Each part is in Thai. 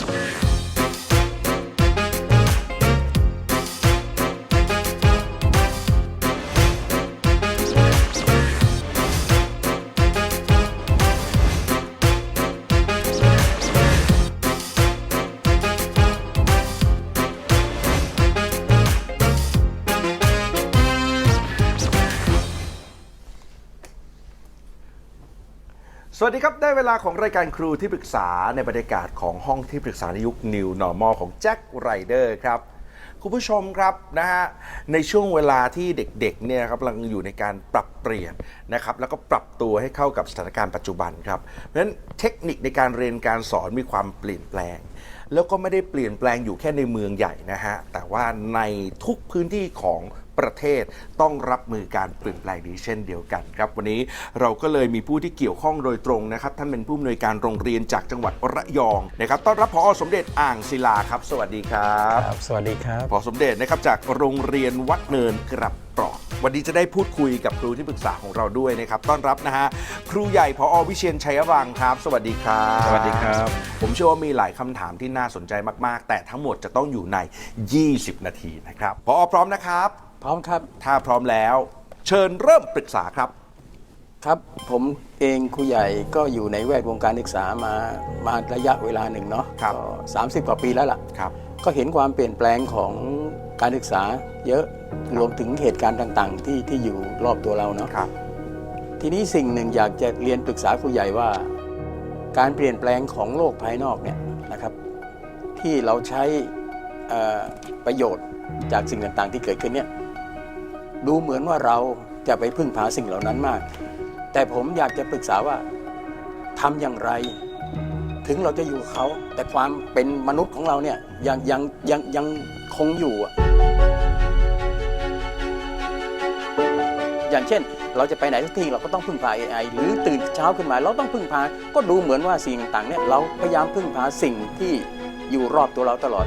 ส วัสดีครับ ได้เวลาของรายการครูที่ปรึกษาในบรรยากาศของห้องที่ปรึกษาในยุค New Normal ของแจ็คไรเดอร์ครับ คุณผู้ชมครับนะฮะในช่วงเวลาที่เด็กๆเนี่ยครับกำลังอยู่ในการปรับเปลี่ยนนะครับแล้วก็ปรับตัวให้เข้ากับสถานการณ์ปัจจุบันครับเพราะฉะนั้นเทคนิคในการเรียนการสอนมีความเปลี่ยนแปลง แล้วก็ไม่ได้เปลี่ยนแปลงอยู่แค่ในเมืองใหญ่นะฮะแต่ว่าในทุกพื้นที่ของ ประเทศต้องรับมือการเปลี่ยนแปลงนี้เช่นเดียวกันครับ วันนี้เราก็เลยมีผู้ที่เกี่ยวข้องโดยตรงนะครับท่านเป็นผู้อำนวยการโรงเรียนจากจังหวัดระยองนะครับต้อนรับพอสมเด็จอ่างศิลาครับ สวัสดีครับครับ สวัสดีครับพอสมเด็จนะครับจากโรงเรียนวัดเนินกรับปลอดวันนี้จะได้พูดคุยกับครูที่ปรึกษาของเราด้วยนะครับ ต้อนรับนะฮะครูใหญ่พอวิเชียนชัยวังครับ สวัสดีครับสวัสดีครับ ผมเชื่อว่ามีหลายคำถามที่น่าสนใจมาก ๆ แต่ทั้งหมดจะต้องอยู่ใน 20 นาทีนะครับพอพร้อมนะครับ พร้อมครับถ้าพร้อมแล้ว เชิญเริ่มปรึกษาครับ ครับ ผมเองครูใหญ่ก็อยู่ในแวดวงการศึกษามามาระยะเวลาหนึ่งเนาะครับ ก็30กว่าปีแล้วล่ะ ครับ ก็เห็นความเปลี่ยนแปลงของการศึกษาเยอะรวมถึงเหตุการณ์ต่าง ๆ ที่ที่อยู่รอบตัวเราเนาะ ครับ ทีนี้สิ่งหนึ่งอยากจะเรียนปรึกษาครูใหญ่ว่า การเปลี่ยนแปลงของโลกภายนอกเนี่ยนะครับที่เราใช้เอ่อประโยชน์จากสิ่งต่างๆ ที่เกิดขึ้นเนี่ย ดูเหมือนว่าเราจะไปพึ่งพาสิ่งเหล่านั้นมาก แต่ผมอยากจะปรึกษาว่าทำอย่างไร ถึงเราจะอยู่กับเขา แต่ความเป็นมนุษย์ของเราเนี่ยยังยังยังยังคงอยู่อะอย่างเช่น เราจะไปไหนสักที่เราก็ต้องพึ่งพา AI หรือตื่นเช้าขึ้นมา เราต้องพึ่งพา ก็ดูเหมือนว่าสิ่งต่างๆเนี่ยเราพยายามพึ่งพาสิ่งที่อยู่รอบตัวเราตลอด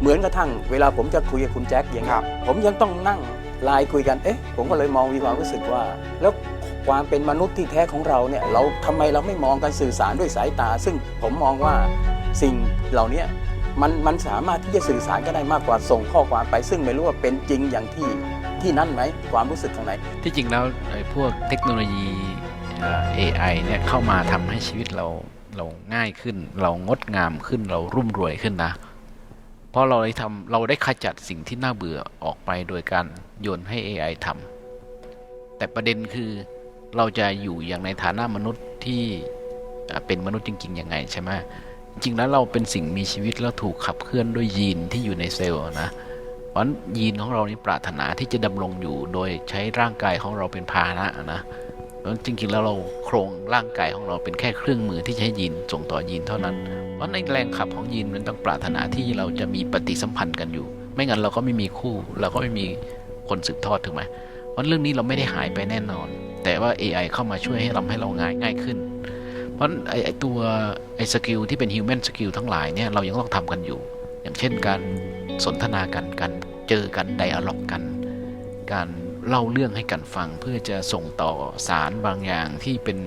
เหมือนกระทั่ง เวลาผมจะคุยกับคุณแจ็คอย่างครัเงี้บยผมยังต้องนั่ง ไลน์คุยกันเอ๊ะผมก็เลยมองมีความรู้สึกว่า แล้วความเป็นมนุษย์ที่แท้ของเราเนี่ยเราทำไมเราไม่มองกันสื่อสารด้วยสายตา ซึ่งผมมองว่าสิ่งเหล่านี้มันมันสามารถที่จะสื่อสารกันได้มากกว่าส่งข้อความไป ซึ่งไม่รู้ว่าเป็นจริงอย่างที่ที่นั่นไหมความรู้สึกข้างในที่จริงแล้วไอ้พวกเทคโนโลยีเอ่อ AI เนี่ยเข้ามาทำให้ชีวิตเราเราง่ายขึ้น เรางดงามขึ้นเรารุ่มรวยขึ้นนะ ราะเราได้ทำเราได้ขจัดสิ่งที่น่าเบื่อออกไปโดยการโยนให้ AI ทำแต่ประเด็นคือเราจะอยู่อย่างในฐานะมนุษย์ที่เป็นมนุษย์จริงๆยังไงใช่ไหมจริงๆแล้วเราเป็นสิ่งมีชีวิตแล้วถูกขับเคลื่อนด้วยยีนที่อยู่ในเซลล์นะเพราะยีนของเรานี่ปรารถนาที่จะดำรงอยู่โดยใช้ร่างกายของเราเป็นพาหนะนะจริงๆแล้วเราโครงร่างกายของเราเป็นแค่เครื่องมือที่ให้ยีนส่งต่อยีนเท่านั้น เพราะในแรงขับของยีนมันต้องปรารถนาที่เราจะมีปฏิสัมพันธ์กันอยู่ ไม่งั้นเราก็ไม่มีคู่ เราก็ไม่มีคนสืบทอดถูกไหมเพราะเรื่องนี้เราไม่ได้หายไปแน่นอน แต่ว่า AI เข้ามาช่วยให้ทำให้เราง่ายง่ายขึ้น เพราะไอ้ตัวไอ้สกิลที่เป็น human skill ทั้งหลายเนี่ยเรายังต้องทำกันอยู่ อย่างเช่นการสนทนากันการเจอกันไดอะล็อกกัน การเล่าเรื่องให้กันฟังเพื่อจะส่งต่อสารบางอย่างที่เป็น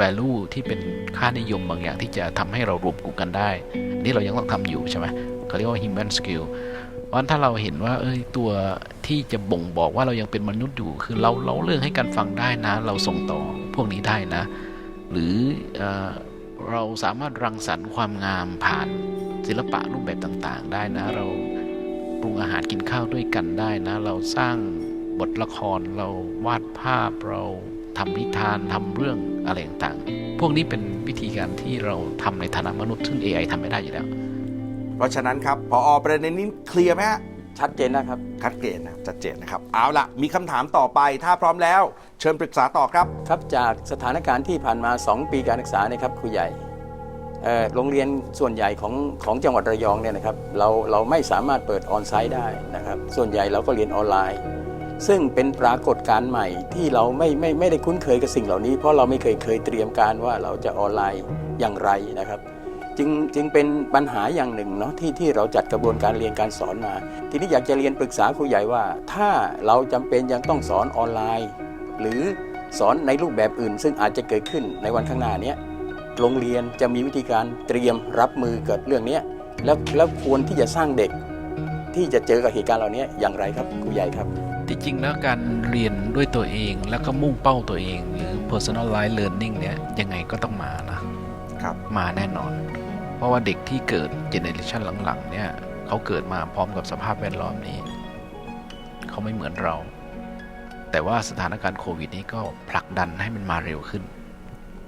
value ที่เป็นค่านิยมบางอย่างที่จะทำให้เรารวมกลุ่มกันได้ อันนี่เรายังต้องทำอยู่ใช่ไหมเขาเรียกว่า human skill เพราะฉะนั้นถ้าเราเห็นว่า เอ้ยตัวที่จะบ่งบอกว่าเรายังเป็นมนุษย์อยู่ คือเราเล่าเรื่องให้กันฟังได้นะ เราส่งต่อพวกนี้ได้นะ หรือเออเราสามารถรังสรรค์ความงามผ่านศิลปะรูปแบบต่างๆ ได้นะ เราปรุงอาหารกินข้าวด้วยกันได้นะ เราสร้างบทละครเราวาดภาพเรา ทำนิทานทำเรื่องอะไรต่างๆ พวกนี้เป็นวิธีการที่เราทำในฐานะมนุษย์ซึ่ง AI ทำไม่ได้อยู่แล้ว เพราะฉะนั้นครับพอประเด็นนี้เคลียร์ไหมฮะชัดเจนนะครับคัดเกณฑ์นะครับชัดเจนนะครับ เอาละมีคำถามต่อไป ถ้าพร้อมแล้ว เชิญปรึกษาต่อครับ ครับจากสถานการณ์ที่ผ่านมา 2 ปีการศึกษานะครับครูใหญ่เอ่อโรงเรียนส่วนใหญ่ของของจังหวัดระยองเนี่ยนะครับเราเราไม่สามารถเปิดออนไซต์ได้นะครับ ส่วนใหญ่เราก็เรียนออนไลน์ ซึ่งเป็นปรากฏการณ์ใหม่ที่เราไม่ไม่ไม่ได้คุ้นเคยกับสิ่งเหล่านี้ เพราะเราไม่เคยเคยเตรียมการว่าเราจะออนไลน์อย่างไรนะครับ จึงจึงเป็นปัญหาอย่างหนึ่งเนาะที่ที่เราจัดกระบวนการเรียนการสอนมา ทีนี้อยากจะเรียนปรึกษาครูใหญ่ว่า ถ้าเราจำเป็นยังต้องสอนออนไลน์ หรือสอนในรูปแบบอื่น ซึ่งอาจจะเกิดขึ้นในวันข้างหน้านี้โรงเรียนจะมีวิธีการเตรียมรับมือกับเรื่องนี้แล้วแล้วควรที่จะสร้างเด็ก ที่จะเจอกับเหตุการณ์เหล่านี้อย่างไรครับครูใหญ่ครับ ที่จริงแล้วการเรียนด้วยตัวเองแล้วก็มุ่งเป้าตัวเอง หรือ personalized learning เนี่ยยังไงก็ต้องมานะครับมาแน่นอน เพราะว่าเด็กที่เกิดเจเนอเรชันหลังๆเนี่ยเขาเกิดมาพร้อมกับสภาพแวดล้อมนี้ เขาไม่เหมือนเรา แต่ว่าสถานการณ์โควิดนี้ก็ผลักดันให้มันมาเร็วขึ้น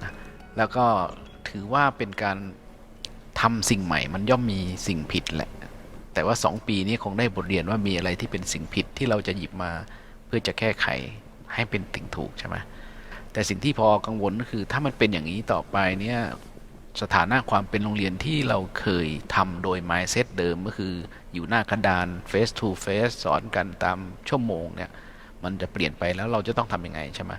นะแล้วก็ถือว่าเป็นการทำสิ่งใหม่มันย่อมมีสิ่งผิดแหละ แต่ว่า 2 ปีนี้คงได้บทเรียนว่ามีอะไรที่เป็นสิ่งผิดที่เราจะหยิบมาเพื่อจะแก้ไขให้เป็นสิ่งถูกใช่ไหมแต่สิ่งที่พอกังวลก็คือ ถ้ามันเป็นอย่างนี้ต่อไปเนี่ยสถานะความเป็นโรงเรียนที่เราเคยทำโดย mindset เดิมก็คืออยู่หน้ากระดาน face to face สอนกันตามชั่วโมงเนี่ยมันจะเปลี่ยนไปแล้วเราจะต้องทำยังไงใช่ไหม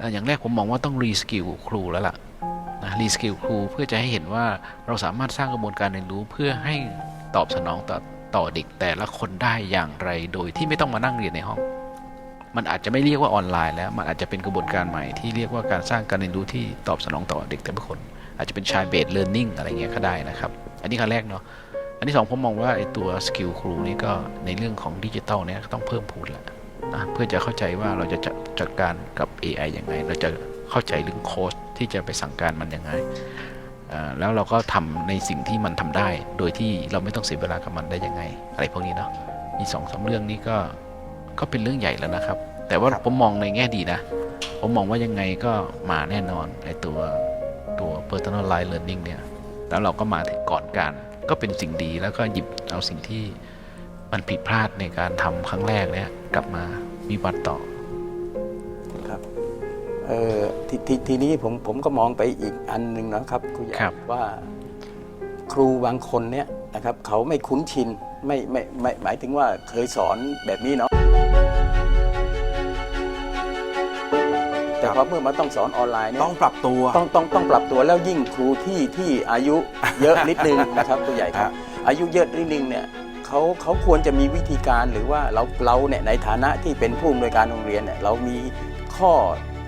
อะอย่างแรกผมมองว่าต้องรีสกิลครูแล้วล่ะนะรีสกิลครูเพื่อจะให้เห็นว่าเราสามารถสร้างกระบวนการเรียนรู้เพื่อให้ ตอบสนองต่อต่อเด็กแต่ละคนได้อย่างไรโดยที่ไม่ต้องมานั่งเรียนในห้อง มันอาจจะไม่เรียกว่าออนไลน์แล้ว มันอาจจะเป็นกระบวนการใหม่ที่เรียกว่าการสร้างการเรียนรู้ที่ตอบสนองต่อเด็กแต่ละคน อาจจะเป็นชายเบสเลิร์นนิ่งอะไรเงี้ยก็ได้นะครับ อันนี้ขั้นแรกเนาะอันที่สองผมมองว่าไอ้ตัวสกิลครูนี่ก็ในเรื่องของดิจิตอลเนี่ยต้องเพิ่มพูนแล้วนะเพื่อจะเข้าใจว่าเราจะจัดจัดการกับ AI ยังไง เราจะเข้าใจเรื่องโค้ดที่จะไปสั่งการมันยังไง แล้วเราก็ทำในสิ่งที่มันทำได้ โดยที่เราไม่ต้องเสียเวลากับมันได้ยังไง อะไรพวกนี้เนาะมีสองสามเรื่องนี้ก็ก็เป็นเรื่องใหญ่แล้วนะครับ แต่ว่าผมมองในแง่ดีนะ ผมมองว่ายังไงก็มาแน่นอนไอตัวตัว personalized learning เนี่ยแล้วเราก็มาถึงก่อนการก็เป็นสิ่งดีแล้วก็หยิบเอาสิ่งที่มันผิดพลาดในการทำครั้งแรกเนี่ยกลับมาวิวัฒต่อ ทททีนี้ผมผมก็มองไปอีกอันหนึ่งนะครับครูใหญ่ครับว่าครูบางคนเนี่ยนะครับเขาไม่คุ้นชินไม่ไม่ไม่หมายถึงว่าเคยสอนแบบนี้เนาะแต่พอเมื่อมาต้องสอนออนไลน์เนี่ยต้องปรับตัวต้องต้องต้องปรับตัวแล้วยิ่งครูที่ที่อายุเยอะนิดนึงนะครับผู้ใหญ่ครับ อายุเยอะนิดนึงเนี่ยเขาเขาควรจะมีวิธีการหรือว่าเราเราเนี่ยในฐานะที่เป็นผู้อำนวยการโรงเรียนเนี่ยเรามีข้อ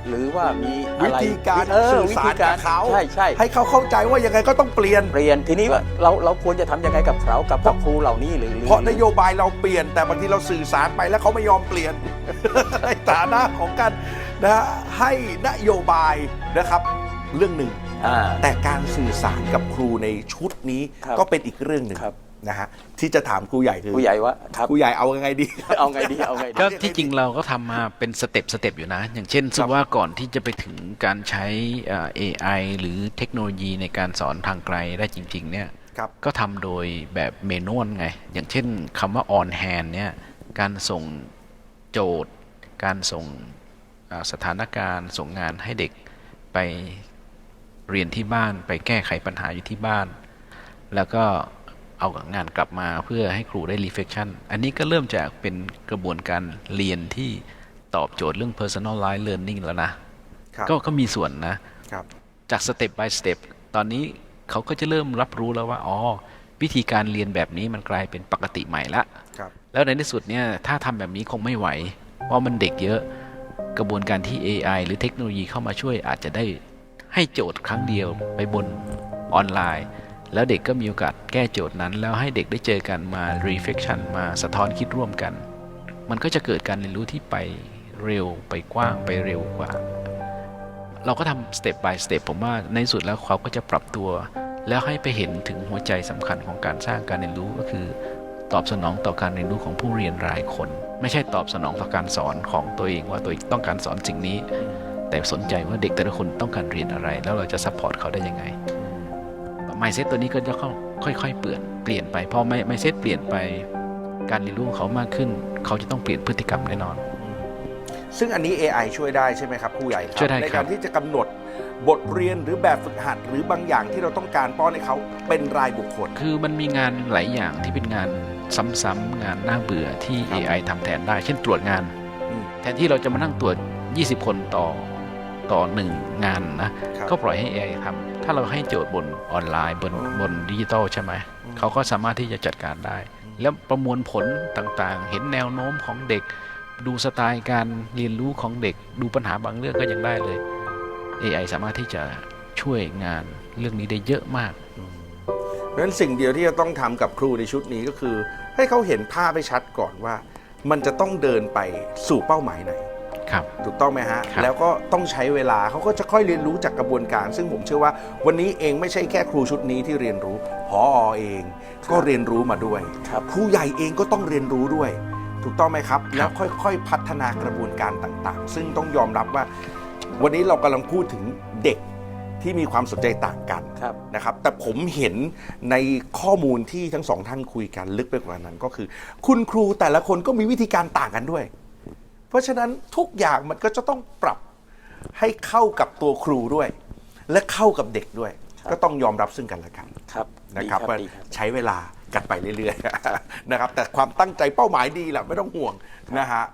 หรือว่ามีอะวิไรธีการเออสื่อวิสาธีรกับเขาใช่ใช่ ให้เขาเข้าใจว่ายังไงก็ต้องเปลี่ยนเรียนทีนี้ว่าเราเราควรจะทำยังไงกับเขากับกับครูเหล่านี้หรือหอเพราะนโยบายเราเปลี่ยนแต่บางทีเราสื่อสารไปแล้วเขาไม่ยอมเปลี่ยน ในฐานะของการนะฮะให้นโยบายนะครับเรื่องหนึ่ง อ่า แต่การสื่อสารกับครูในชุดนี้ครับก็เป็นอีกเรื่องหนึ่งครับ นะฮะที่จะถามครูใหญ่คือผู้ใหญ่ว่าครับ ครูใหญ่เอายังไงดี เอาไงดีเอาไงดี ก็ที่จริงเราก็ทำมาเป็นสเต็ปสเต็ปอยู่นะ อย่างเช่นสมมุติว่าก่อนที่จะไปถึงการใช้เอ่อ AI หรือเทคโนโลยีในการสอนทางไกลได้จริง ๆ เนี่ย ครับก็ทำโดยแบบเมนวลไง อย่างเช่นคำว่า on hand เนี่ย การส่งโจทย์ การส่งอ่าสถานการณ์ส่งงานให้เด็กไปเรียนที่บ้านไปแก้ไขปัญหาอยู่ที่บ้าน แล้วก็ เอางานกลับมาเพื่อให้ครูได้ reflection อันนี้ก็เริ่มจากเป็นกระบวนการเรียนที่ตอบโจทย์เรื่อง personalized learning แล้วนะครับก็ก็มีส่วนนะครับจากสเต็ป by สเต็ปตอนนี้เขาก็จะเริ่มรับรู้แล้วว่าอ๋อวิธีการเรียนแบบนี้มันกลายเป็นปกติใหม่ละครับแล้วในที่สุดเนี่ยถ้าทำแบบนี้คงไม่ไหวเพราะมันเด็กเยอะกระบวนการที่ AI หรือเทคโนโลยีเข้ามาช่วยอาจจะได้ให้โจทย์ครั้งเดียวไปบนออนไลน์ แล้วเด็กก็มีโอกาสแก้โจทย์นั้น แล้วให้เด็กได้เจอกันมา reflection มาสะท้อนคิดร่วมกัน มันก็จะเกิดการเรียนรู้ที่ไปเร็วไปกว้างไปเร็วกว่า เราก็ทำ step by step ผมว่าในสุดแล้วเขาก็จะปรับตัว แล้วให้ไปเห็นถึงหัวใจสำคัญของการสร้างการเรียนรู้ก็คือ ตอบสนองต่อการเรียนรู้ของผู้เรียนรายคน ไม่ใช่ตอบสนองต่อการสอนของตัวเองว่าตัวเองต้องการสอนสิ่งนี้ แต่สนใจว่าเด็กแต่ละคนต้องการเรียนอะไร แล้วเราจะซัพพอร์ตเขาได้ยังไง ไมเซ็ตตัวนี้ก็จะค่อยๆเปลี่ยนเปลี่ยนไปพอไมเซ็ตเปลี่ยนไปการเรียนรู้ของเขามากขึ้น เขาจะต้องเปลี่ยนพฤติกรรมแน่นอน ซึ่งอันนี้ AI ช่วยได้ใช่ไหมครับครูใหญ่ครัช่วยได้ในครักาบรที่จะกำหนดบทเรียนหรือแบบฝึกหัด หรือบางอย่างที่เราต้องการป้อนให้เขาเป็นรายบุคคล คือมันมีงานหลายอย่างที่เป็นงานซ้ำๆงานน่าเบื่อที่ ครับ AI ทำแทนได้ เช่นตรวจงาน อืม แทนที่เราจะมานั่งตรวจ 20 คนต่อ ต่อหนึ่งงานนะครับก็ปล่อยให้ AI ทำถ้าเราให้โจทย์บนออนไลน์บนบนดิจิตอลใช่ไหมอืมเขาก็สามารถที่จะจัดการได้ แล้วประมวลผลต่างๆ เห็นแนวโน้มของเด็ก ดูสไตล์การเรียนรู้ของเด็ก ดูปัญหาบางเรื่องก็ยังได้เลย AI สามารถที่จะช่วยช่วยงานเรื่องนี้ได้เยอะมากเพราะฉะนั้นสิ่งเดียวที่จะต้องทำกับครูในชุดนี้ก็คือ ให้เขาเห็นภาพให้ชัดก่อนว่า มันจะต้องเดินไปสู่เป้าหมายไหน ครับ ถูกต้องไหมฮะครับแล้วก็ต้องใช้เวลาเขาก็จะค่อยเรียนรู้จากกระบวนการ ซึ่งผมเชื่อว่าวันนี้เองไม่ใช่แค่ครูชุดนี้ที่เรียนรู้พอเองก็เรียนรู้มาด้วยครับครูใหญ่เองก็ต้องเรียนรู้ด้วย ถูกต้องไหมครับ แล้วค่อยๆพัฒนากระบวนการต่างๆ ซึ่งต้องยอมรับว่า วันนี้เรากำลังพูดถึงเด็กที่มีความสนใจต่างกันครับนะครับ แต่ผมเห็นในข้อมูลที่ทั้งสองท่านคุยกันลึกไปกว่านั้นก็คือ คุณครูแต่ละคนก็มีวิธีการต่างกันด้วย เพราะฉะนั้นทุกอย่างมันก็จะต้องปรับให้เข้ากับตัวครูด้วย และเข้ากับเด็กด้วยครับก็ต้องยอมรับซึ่งกันและกันครับนะครับดีว่าดีครับใช้เวลากันไปเรื่อยๆนะครับ แต่ความตั้งใจเป้าหมายดีแหละไม่ต้องห่วงนะฮะ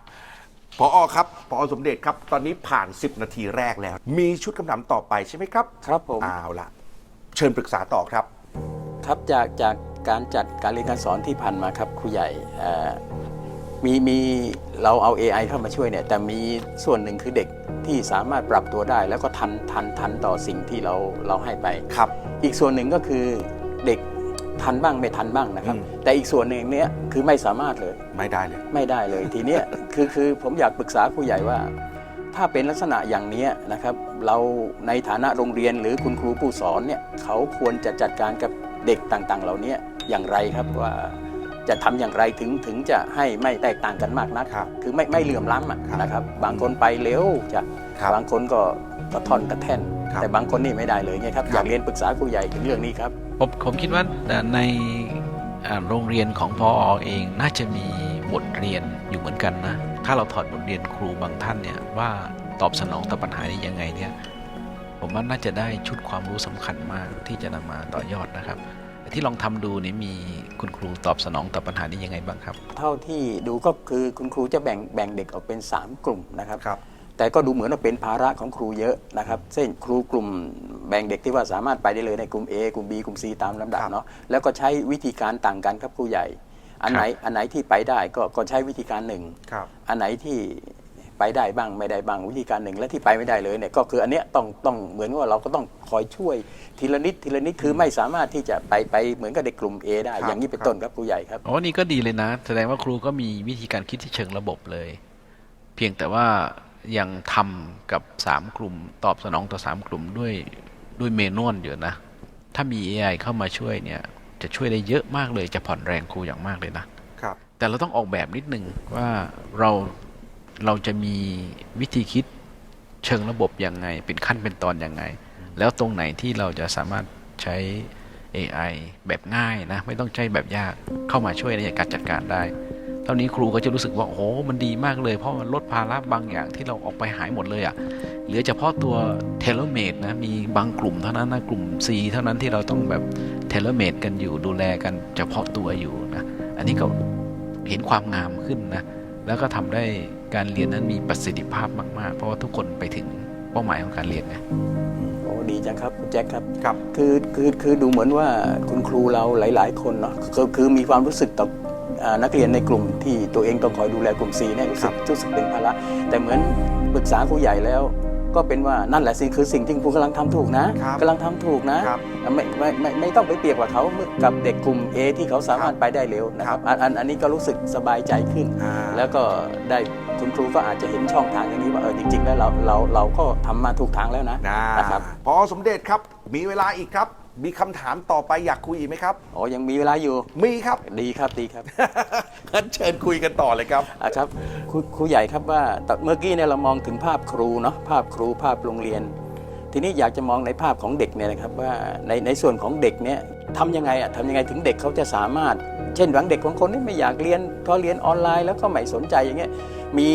พออครับพอสมเด็จครับ ตอนนี้ผ่าน 10 นาทีแรกแล้ว มีชุดคำถามต่อไปใช่ไหมครับ ครับผมเอาละเชิญปรึกษาต่อครับ ครับจากจากการจัดการเรียนการสอนที่ผ่านมาครับครูใหญ่เอ่อ มีมีเราเอา AI เข้ามาช่วยเนี่ยแต่มีส่วนหนึ่งคือเด็กที่สามารถปรับตัวได้ แล้วก็ทันทันทันต่อสิ่งที่เราเราให้ไป ครับ อีกส่วนหนึ่งก็คือเด็กทันบ้างไม่ทันบ้างนะครับ อืม แต่อีกส่วนหนึ่งเนี้ยคือไม่สามารถเลย ไม่ได้เลย ไม่ได้เลยทีเนี้ย คือคือผมอยากปรึกษาครูใหญ่ว่า ถ้าเป็นลักษณะอย่างเนี้ยนะครับเราในฐานะโรงเรียนหรือคุณครูผู้สอนเนี่ยเขาควรจะจัดการกับเด็กต่างๆ เหล่านี้อย่างไรครับว่า จะทำอย่างไรถึงถึงจะให้ไม่แตกต่างกันมากนักครับคือไม่ไม่เหลื่อมล้ำอะครับนะครับ บางคนไปเร็วจะครับบางคนก็กระท่อนกระแท่นครับแต่บางคนนี่ไม่ได้เลยไงครับครับอยากเรียนปรึกษาครูใหญ่ถึงเรื่องนี้ครับผมผมคิดว่าเอ่อในอ่าโรงเรียนของพอเองน่าจะมีบทเรียนอยู่เหมือนกันนะ ถ้าเราถอดบทเรียนครูบางท่านเนี่ยว่าตอบสนองต่อปัญหานี้ยังไงเนี่ย ผมว่าน่าจะได้ชุดความรู้สำคัญมากที่จะนำมาต่อยอดนะครับแต่ ที่ลองทำดูนี่มีคุณครูตอบสนองต่อปัญหานี้ยังไงบ้างครับ เท่าที่ดูก็คือคุณครูจะแบ่งแบ่งเด็กออกเป็น 3 กลุ่มนะครับครับแต่ก็ดูเหมือนว่าเป็นภาระของครูเยอะนะครับเช่นครูกลุ่มแบ่งเด็กที่ว่าสามารถไปได้เลยในกลุ่ม A กลุ่ม B กลุ่ม C ตามลำดับครับเนาะแล้วก็ใช้วิธีการต่างกันครับครูใหญ่ อันไหนอันไหนที่ไปได้ก็ก็ใช้วิธีการหนึ่งครับอันไหนที่ ไปได้บ้างไม่ได้บ้างวิธีการหนึ่งและที่ไปไม่ได้เลยเนี่ยก็คืออันเนี้ยต้องต้องเหมือนว่าเราก็ต้องคอยช่วยทีละนิดทีละนิดคือไม่สามารถที่จะไปไปเหมือนกับเด็กกลุ่ม A ได้ ครับอย่างนี้เป็นครับ ต้นครับครูใหญ่ครับ อ๋อนี่ก็ดีเลยนะ แสดงว่าครูก็มีวิธีการคิดที่เชิงระบบเลย เพียงแต่ว่ายังทำกับ3กลุ่ม ตอบสนองต่อ3กลุ่มด้วยด้วยเมนวลอยู่นะ ถ้ามี AI เข้ามาช่วยเนี่ย จะช่วยได้เยอะมากเลยจะผ่อนแรงครูอย่างมากเลยนะ ครับ แต่เราต้องออกแบบนิดนึงว่าเรา เราจะมีวิธีคิดเชิงระบบยังไง เป็นขั้นเป็นตอนยังไง แล้วตรงไหนที่เราจะสามารถใช้ AI แบบง่ายนะ ไม่ต้องใช้แบบยากเข้ามาช่วยในการจัดการได้ตอนนี้ครูก็จะรู้สึกว่าโอ้โหมันดีมากเลย เพราะมันลดภาระบางอย่างที่เราออกไปหายหมดเลยอะ่ะเหลือเฉพาะตัวเทเลเมดนะมีบางกลุ่มเท่านั้นนะกลุ่ม C เท่านั้นที่เราต้องแบบเทเลเมดกันอยู่ดูแลกันเฉพาะตัวอยู่นะอันนี้ก็เห็นความงามขึ้นนะ แล้วก็ทำได้การเรียนนั้นมีประสิทธิภาพมาก ๆ เพราะว่าทุกคนไปถึงเป้าหมายของการเรียนไงโอ้ดีจังครับคุณแจ็คครับครับคือคือคือดูเหมือนว่าคุณครูเราหลาย ๆ คนเนาะคือคือมีความรู้สึกต่ออ่านักเรียนในกลุ่มที่ตัวเองต้องคอยดูแลกลุ่ม C เนี่ยรู้สึกรู้สึกเป็นภาระแต่เหมือนปรึกษาครูใหญ่แล้ว ก็เป็นว่านั่นแหละสิ่งคือสิ่งที่ครูกำลังทำถูกนะครับกำลังทำถูกนะครับไม่ไม่ไม่ไม่ต้องไปเปรียบกับเขากับเด็กกลุ่ม A ที่เขาสามารถไปได้เร็วนะครับอันอันอันนี้ก็รู้สึกสบายใจขึ้นอ่าแล้วก็ได้คุณครูก็อาจจะเห็นช่องทางอย่างนี้ว่าเออจริง ๆ แล้วเราเราเราก็ทำมาถูกทางแล้วนะนะนะครับพอสมเด็จครับมีเวลาอีกครับ มีคำถามต่อไปอยากคุยอีกไหมครับ อ๋อ ยังมีเวลาอยู่ มีครับ ดีครับดีครับ งั้นเชิญคุยกันต่อเลยครับ อะครับครูครูใหญ่ครับว่าตเมื่อกี้เนี่ยเรามองถึงภาพครูเนาะภาพครูภาพโรงเรียน ทีนี้อยากจะมองในภาพของเด็กเนี่ยนะครับว่าในในส่วนของเด็กเนี่ย ทำยังไงอะทำยังไงถึงเด็กเขาจะสามารถ เช่นบางเด็กบางคนนี่ไม่อยากเรียนพอเรียนออนไลน์แล้วก็ไม่สนใจอย่างเงี้ยมี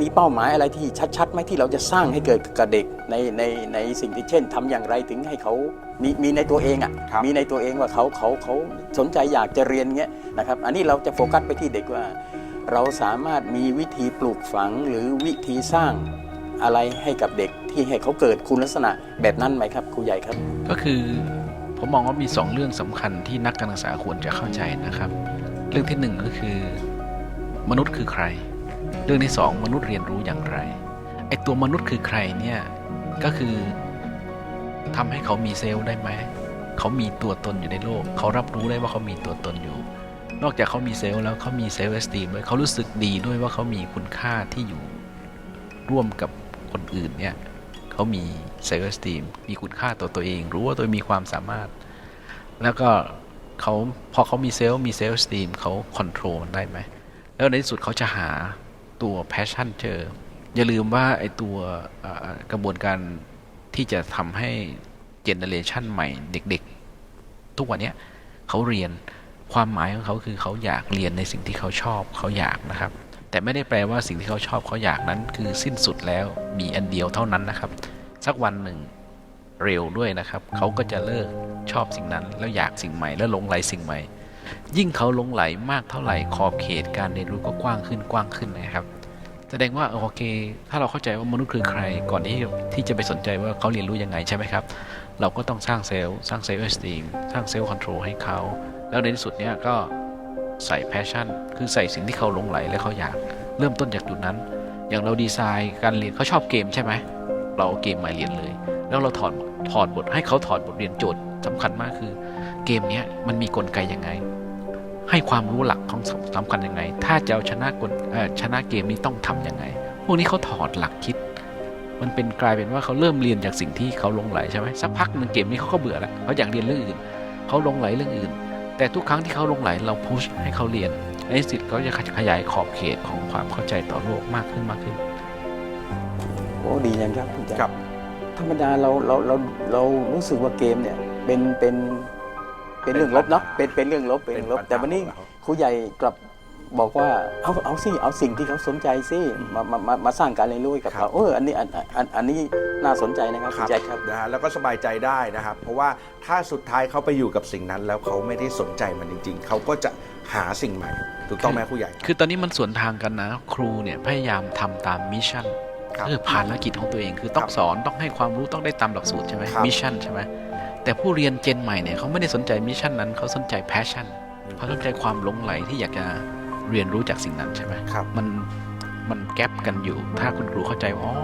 มีเป้าหมายอะไรที่ชัดๆไหมที่เราจะสร้างให้เกิดกับเด็กในในในสิ่งที่เช่นทำอย่างไรถึงให้เขามีมีในตัวเองอะครับมีในตัวเองว่าเขาเขาเขาสนใจอยากจะเรียนเงี้ยนะครับอันนี้เราจะโฟกัสไปที่เด็กว่า เราสามารถมีวิธีปลูกฝังหรือวิธีสร้างอะไรให้กับเด็กที่ให้เขาเกิดคุณลักษณะแบบนั้นไหมครับครูใหญ่ครับ ก็คือ ผมมองว่ามีสองเรื่องสำคัญที่นักการศึกษาควรจะเข้าใจนะครับ เรื่องที่หนึ่งก็คือ มนุษย์คือใคร เรื่องที่สองมนุษย์เรียนรู้อย่างไรไอตัวมนุษย์คือใครเนี่ยก็คือทำให้เขามีเซลล์ได้ไหมเขามีตัวตนอยู่ในโลก เขารับรู้ได้ว่าเขามีตัวตนอยู่ นอกจากเขามีเซลล์แล้วเขามีเซลล์เอสตีมด้วยเขารู้สึกดีด้วยว่าเขามีคุณค่าที่อยู่ร่วมกับคนอื่นเนี่ย เขามีเซลล์สตีมมีคุณค่าต่อตัวเอง รู้ว่าตัวมีความสามารถ แล้วก็เขาพอเขามีเซลล์มีเซลล์สตีมเขาคอนโทรลมันได้ไหม แล้วในที่สุดเขาจะหาตัวแพชชั่นเจอ อย่าลืมว่าไอตัวกระบวนการที่จะทำให้เจเนเรชันใหม่เด็กๆ ทุกวันนี้เขาเรียนความหมายของเขาคือเขาอยากเรียนในสิ่งที่เขาชอบเขาอยากนะครับ แต่ไม่ได้แปลว่าสิ่งที่เขาชอบเขาอยากนั้น คือสิ้นสุดแล้วมีอันเดียวเท่านั้นนะครับ สักวันหนึ่งเร็วด้วยนะครับ เขาก็จะเลิกชอบสิ่งนั้น แล้วอยากสิ่งใหม่ แล้วหลงไหลสิ่งใหม่ ยิ่งเขาหลงไหลมากเท่าไหร่ขอบเขตการเรียนรู้ก็กว้างขึ้นกว้างขึ้นนะครับแสดงว่าโอเค ถ้าเราเข้าใจว่ามนุษย์คือใครก่อนที่ที่จะไปสนใจว่าเขาเรียนรู้ยังไงใช่ไหมครับ เราก็ต้องสร้างเซลล์สร้างเซลล์เอสตีมสร้างเซลล์คอนโทรลให้เขา แล้วในที่สุดเนี่ยก็ ใส่แพชชั่น คือใส่สิ่งที่เขาหลงไหลและเขาอยากเริ่มต้นจากจุดนั้น อย่างเราดีไซน์การเรียนเขาชอบเกมใช่ไหมเราเอาเกมมาเรียนเลย แล้วเราถอดถอดบทให้เขาถอดบทเรียนโจทย์สำคัญมากคือ เกมนี้มันมีกลไกยังไง ให้ความรู้หลักของสำคัญยังไง ถ้าจะเอาชนะกลเออชนะเกมนี้ต้องทำยังไง พวกนี้เขาถอดหลักคิด มันเป็นกลายเป็นว่าเขาเริ่มเรียนจากสิ่งที่เขาหลงไหลใช่ไหมสักพักหนึ่งเกมนี้เขาก็เบื่อแล้วเขาอยากเรียนเรื่องอื่นเขาหลงไหลเรื่องอื่น แต่ทุกครั้งที่เขาหลงไหลเราพุชให้เขาเรียนในที่สุดเขาจะขยายขอบเขตของความเข้าใจต่อโลกมากขึ้นมากขึ้น โอ้ดีจังครับคุณแจ๊คครับธรรมดาเราเราเราเรารู้สึกว่าเกมเนี่ยเป็นเป็นเป็นเรื่องลบเนาะเป็นเป็นเรื่องลบเป็นเรื่องลบ แต่วันนี้ครูใหญ่กลับ บอกว่าเอาเอาสิเอาสิ่งที่เขาสนใจสิมามามามาสร้างการเรียนรู้ให้กับครัเขาบเอออันนี้อันอันอันนี้น่าสนใจนะครับคุณแจ็คครับนะฮะแล้วก็สบายใจได้นะครับ เพราะว่าถ้าสุดท้ายเขาไปอยู่กับสิ่งนั้น แล้วเขาไม่ได้สนใจมันจริง ๆ เขาก็จะหาสิ่งใหม่ ถูกต้องไหมผู้ใหญ่ คือตอนนี้มันสวนทางกันนะ ครูเนี่ยพยายามทำตามมิชชั่นครับคือภารกิจของตัวเองคือต้อครังบสอนต้องให้ความรู้ต้องได้ตามหลักสูตรใช่ไหมครับมิชชั่นใช่ไหมแต่ผู้เรียนเจนใหม่เนี่ยเขาไม่ได้สนใจมิชชั่นนั้นเขาสนใจแพชชั่นอืมเขาสนใจความหลงไหลที่อยากจะ เรียนรู้จากสิ่งนั้นใช่ไหมครับมันมันแกลบกันอยู่ ถ้าคุณครูเข้าใจว่าอ๋อ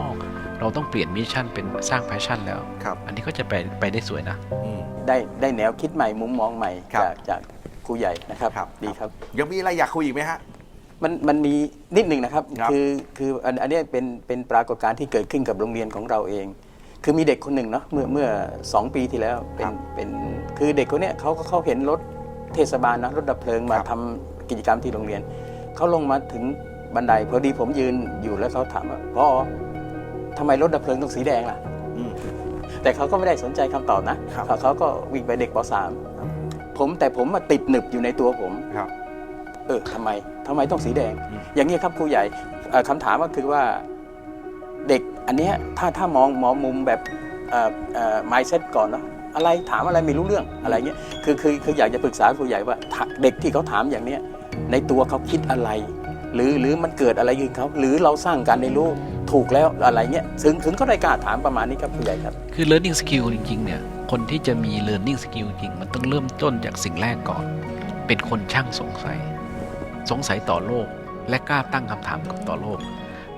เราต้องเปลี่ยนมิชชั่นเป็นสร้างแพชชั่นแล้วครับอันนี้ก็จะไปไปได้สวยนะอืมได้ได้แนวคิดใหม่มุมมองใหม่ครับจากจากครูใหญ่นะครับครับดีครับ ยังมีอะไรอยากคุยอีกไหมฮะมันมันมีนิดหนึ่งนะครับครับอคืออันอันเนี้ยเป็นเป็นปรากฏการณ์ที่เกิดขึ้นกับโรงเรียนของเราเอง คือมีเด็กคนหนึ่งเนาะเมื่อเมื่อสองปีที่แล้วเป็นเป็นคือเด็กคนเนี้ยเขาเขาเห็นรถเทศบาลนะรถดับเพลิงมาทำ กิจกรรมที่โรงเรียน เขาลงมาถึงบันไดพอดีผมยืนอยู่แล้วเขาถามว่าพ่อทำไมรถดับเพลิงต้องสีแดงล่ะอืมแต่เขาก็ไม่ได้สนใจคำตอบนะครับเขาเขาก็วิ่งไปเด็กป .3 ผมแต่ผมมาติดหนึบอยู่ในตัวผมครับ เออทำไมทำไมต้องสีแดงอืมอย่างนี้ครับครูใหญ่เอ่อคำถามก็คือว่าเด็กอันเนี้ยถ้าถ้ามองมองมุมแบบเอ่อเอ่อ mindset ก่อนเนาะอะไรถามอะไรไม่รู้เรื่องอะไรเงี้ยคือคือคืออยากจะปรึกษาครูใหญ่ว่าถ้าเด็กที่เขาถามอย่างเนี้ย ในตัวเขาคิดอะไร หรือหรือมันเกิดอะไรขึ้นเขาหรือเราสร้างการเรียนรู้ถูกแล้วอะไรเงี้ยถึงถึงเขาได้กล้าถามประมาณนี้ครับผู้ใหญ่ครับ คือ learning skill จริงๆเนี่ยคนที่จะมี learning skill จริงมันต้องเริ่มต้นจากสิ่งแรกก่อน เป็นคนช่างสงสัย สงสัยต่อโลก และกล้าตั้งคำถามกับต่อโลก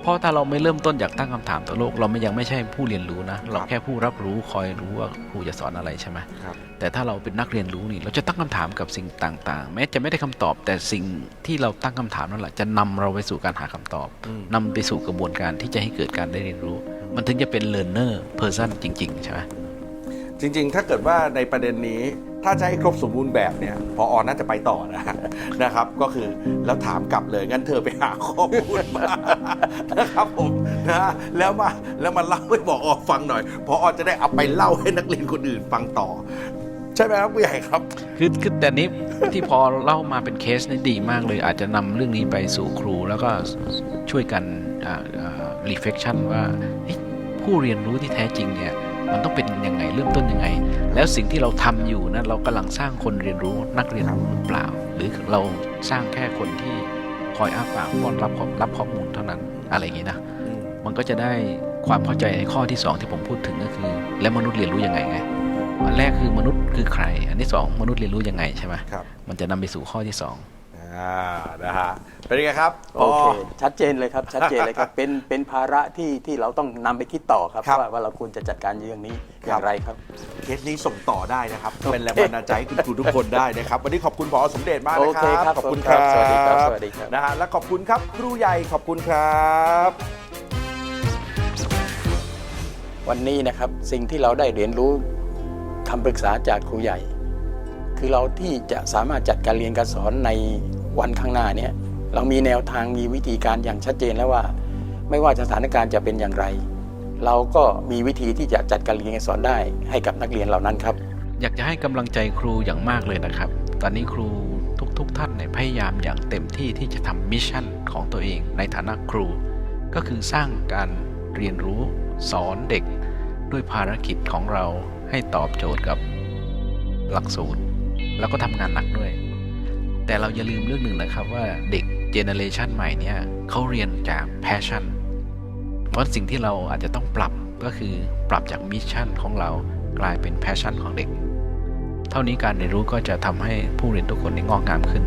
เพราะถ้าเราไม่เริ่มต้นจากตั้งคำถามต่อโลก เราไม่ยังไม่ใช่ผู้เรียนรู้นะ เราแค่ผู้รับรู้คอยรู้ว่าครูจะสอนอะไรใช่ไหมครับแต่ถ้าเราเป็นนักเรียนรู้นี่ เราจะตั้งคำถามกับสิ่งต่างๆ แม้จะไม่ได้คำตอบ แต่สิ่งที่เราตั้งคำถามนั่นแหละจะนำเราไปสู่การหาคำตอบอืมนำไปสู่กระบวนการที่จะให้เกิดการได้เรียนรู้ มันถึงจะเป็น learner person จริง ๆ ใช่ไหมจริง ๆ ถ้าเกิดว่าในประเด็นนี้ ถ้าจะให้ครบสมบูรณ์แบบเนี่ยพออน่าจะไปต่อนะนะครับ ก็คือแล้วถามกลับเลยงั้นเธอไปหาข้อมูลมานะครับผมนะแล้วมาแล้วมาเล่าให้บอกอฟังหน่อยพออจะได้เอาไปเล่าให้นักเรียนคนอื่นฟังต่อ ใช่ไหมครับผู้ใหญ่ครับ คือคือแต่นี้ที่พอเล่ามาเป็นเคสนี่ดีมากเลย อาจจะนำเรื่องนี้ไปสู่ครู แล้วก็ช่วยกันรีเฟ c ชันว่าผู้เรียนรู้ที่แท้จริงเนี่ย มันต้องเป็นยังไงเริ่มต้นยังไง แล้วสิ่งที่เราทำอยู่นะเรากำลังสร้างคนเรียนรู้นักเรียนรู้หรือเปล่า หรือเราสร้างแค่คนที่คอยอ้าปากป้อนรับข้อรับข้อมูลเท่านั้นอะไรอย่างนี้นะมันก็จะได้ความเข้าใจในข้อที่ 2 ที่ผมพูดถึงก็คือ แล้วมนุษย์เรียนรู้ยังไงไงอันแรกคือมนุษย์คือใคร อันที่สองมนุษย์เรียนรู้ยังไงใช่ไหมครับมันจะนำไปสู่ข้อที่ส องอ่อ่านะฮะเป็นยังไงครับโอเคพ ชัดเจนเลยครับชัดเจนเลยครับ เป็นเป็นภาระที่ที่เราต้องนำไปคิดต่อครับครับว่าว่าเราควรจะจัดการเรื่องนี้อครัย่าบงไรครับ เคสนี้ส่งต่อได้นะครับ เป็นแรงบันดาลใจให้คุณครูทุกคนได้นะครับ วันนี้ขอบคุณพอสมเด็จมากนะโอคเครัครับขอบคุณครับสวัสดีครับสวัสดีครับ นะฮะและขอบคุณครับครูใหญ่ขอบคุณครับ วันนี้นะครับสิ่งที่เราได้เรียนรู้คำปรึกษาจากครูใหญ่ คือเราที่จะสามารถจัดการเรียนการสอนใน วันข้างหน้าเนี่ยเรามีแนวทางมีวิธีการอย่างชัดเจนแล้วว่า ไม่ว่าสถานการณ์จะเป็นอย่างไร เราก็มีวิธีที่จะจัดการเรียนการสอนได้ให้กับนักเรียนเหล่านั้นครับ อยากจะให้กำลังใจครูอย่างมากเลยนะครับ ตอนนี้ครูทุกๆทท่านเนี่ยพยายามอย่างเต็มที่ที่จะทำมิชชั่นของตัวเองในฐานะครู ก็คือสร้างการเรียนรู้สอนเด็ก ด้วยภารกิจของเราให้ตอบโจทย์กับหลักสูตร แล้วก็ทำงานหนักด้วย แต่เราอย่าลืมเรื่องหนึ่งนะครับว่าเด็กเจเนเรชันใหม่เนี่ยเขาเรียนจากแพชชั่น เพราะสิ่งที่เราอาจจะต้องปรับก็คือปรับจากมิชชั่นของเรากลายเป็นแพชชั่นของเด็ก เท่านี้การเรียนรู้ก็จะทำให้ผู้เรียนทุกคนได้งอกงามขึ้น